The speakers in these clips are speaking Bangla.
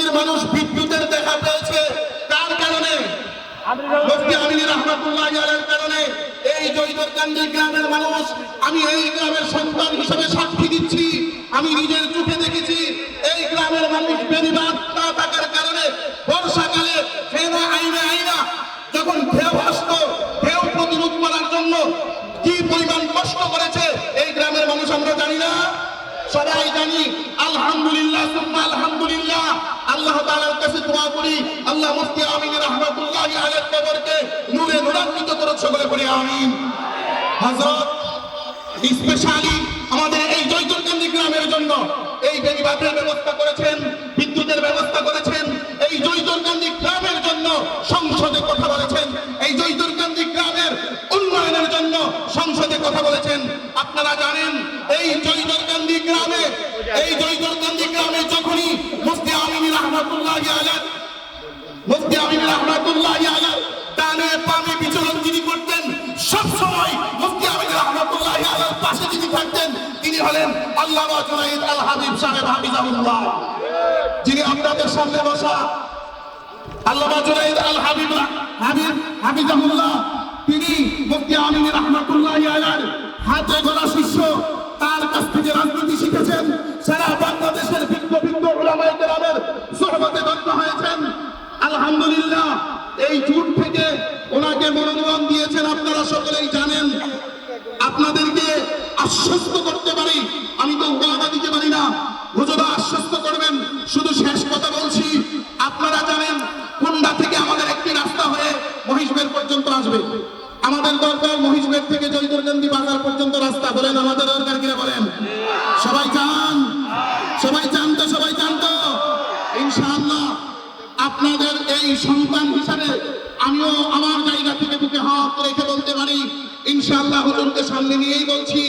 জৈতরকান্দির মানুষ বিদ্যুতের দেখা পেয়েছে। তার কারণে? মুফতি কারণে। এই গ্রামের মানুষ, আমি এই গ্রামের সন্তান হিসেবে দিচ্ছি। আমি নিজের চোখে দেখেছি, এই গ্রামের মানুষ থাকার কারণে বর্ষাকালে ফেনা আইনা আইনা যখন জানি, আলহামদুলিল্লাহ, সুম্মা আলহামদুলিল্লাহ। আল্লাহ তাআলার কাছে দোয়া করি, আল্লাহ মুফতি আমিন রাহমাতুল্লাহি আলাইহি কবরকে নূরে নূরান্বিত করুন সকলে পড়ি আমিন। হযরত স্পেশালি আমাদের এই জয়তুরকান্দি গ্রামের জন্য এই বেনিবাদের ব্যবস্থা করেছেন, বিদ্যুতের ব্যবস্থা করেছেন, এই জয়তুরকান্দি গ্রামের জন্য সংসদে কথা বলেছেন, এই জয়তুরকান্দি গ্রামের উন্নয়নের জন্য সংসদে কথা বলেছেন। আপনারা জানেন, এই জয়তুরকান্দি গ্রামে থাকতেন, তিনি হলেন জুনাইদ আল হাবিব সাহেব হাফিজাহুল্লাহ। যিনি আপনাদের সামনে বসা আল্লামা জুনাইদ আল হাবিব হাবিব হাফিজাহুল্লাহ, তিনি মুফতি আমিন রহমাতুল্লাহ আলাইহির হাতে গড়া শিষ্য, তার কাছ থেকে রাজনীতি শিখেছেন, সারা বাংলাদেশের বিজ্ঞ বিজ্ঞ উলামায়ে কেরামের সোহবতে দগ্ধ হয়েছেন। আলহামদুলিল্লাহ, এই জুট থেকে ওনাকে মনোনয়ন দিয়েছেন, আপনারা সকলেই জানেন। আপনাদেরকে আশ্বস্ত করতে পারি। আমি তো ওয়াদা দিতে পারি না। হুজুরা আশ্বস্ত করবেন। শুধু শেষ কথা বলছি। আপনারা জানেন, কুন্ডা থেকে আমাদের একটি রাস্তা হয়ে মহিষবের পর্যন্ত আসবে। আমাদের দরকার মহিষবের থেকে জয়দুরকান্দি বাজার পর্যন্ত রাস্তা। বলেন, আমাদের দরকার কিনা বলেন? সবাই চান? সবাই চান তো, সবাই চান তো? ইনশাআল্লাহ, আপনাদের এই সন্তান হিসাবে আমিও আমার জায়গা থেকে বুকে হাত রেখে বলতে ইনশাআল্লাহ হুজুরকে সামনে নিয়েই বলছি,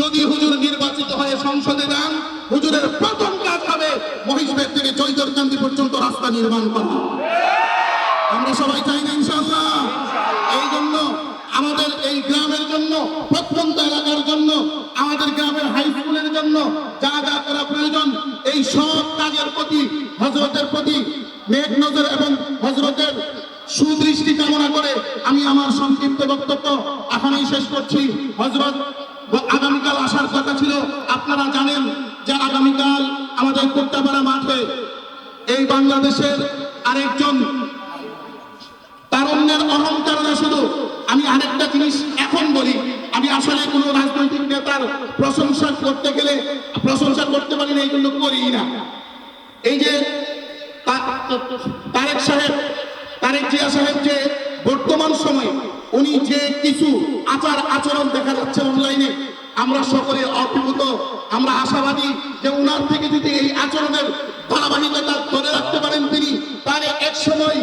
যদি হুজুর নির্বাচিত হয়ে সংসদে যান, হুজুরের প্রথম কাজ হবে মহিষবের থেকে চৈতরকান্দি পর্যন্ত রাস্তা নির্মাণ করা। আমরা সবাই চাই না ইনশাআল্লাহ। এই জন্য আমাদের এই গ্রামের জন্য, প্রত্যন্ত এলাকার জন্য, আমাদের গ্রামের হাই স্কুলের জন্য যা যা করা প্রয়োজন, এই সব কাজের প্রতি হজরতের প্রতি মেঘ নজর এবং হজরতের সুদৃষ্টি কামনা করে আমি আমার সংক্ষিপ্ত বক্তব্য এখনই শেষ করছি। হজরত আগামীকাল আসার কথা ছিল, আপনারা জানেন যে আগামীকাল আমাদের কোট্টাপাড়া মাঠে এই বাংলাদেশের আরেকজন তারুণ্যের অহংকার না শুধু, আমি আরেকটা জিনিস এখন বলি, আমি আসলে কোনো রাজনৈতিক নেতার প্রশংসা করতে গেলে, প্রশংসা করতে পারি না, এই জন্য করি না। এই যে তারেক সাহেব তারেক জিয়া সাহেব যে বর্তমান সময়ে উনি যে কিছু আচার আচরণ দেখা যাচ্ছে অনলাইনে আমরা সকলে অভিভূত আমরা আশাবাদী যে উনার থেকে যদি এই আচরণের ধারাবাহিকতা ধরে রাখতে পারেন তিনি, তাহলে এক সময়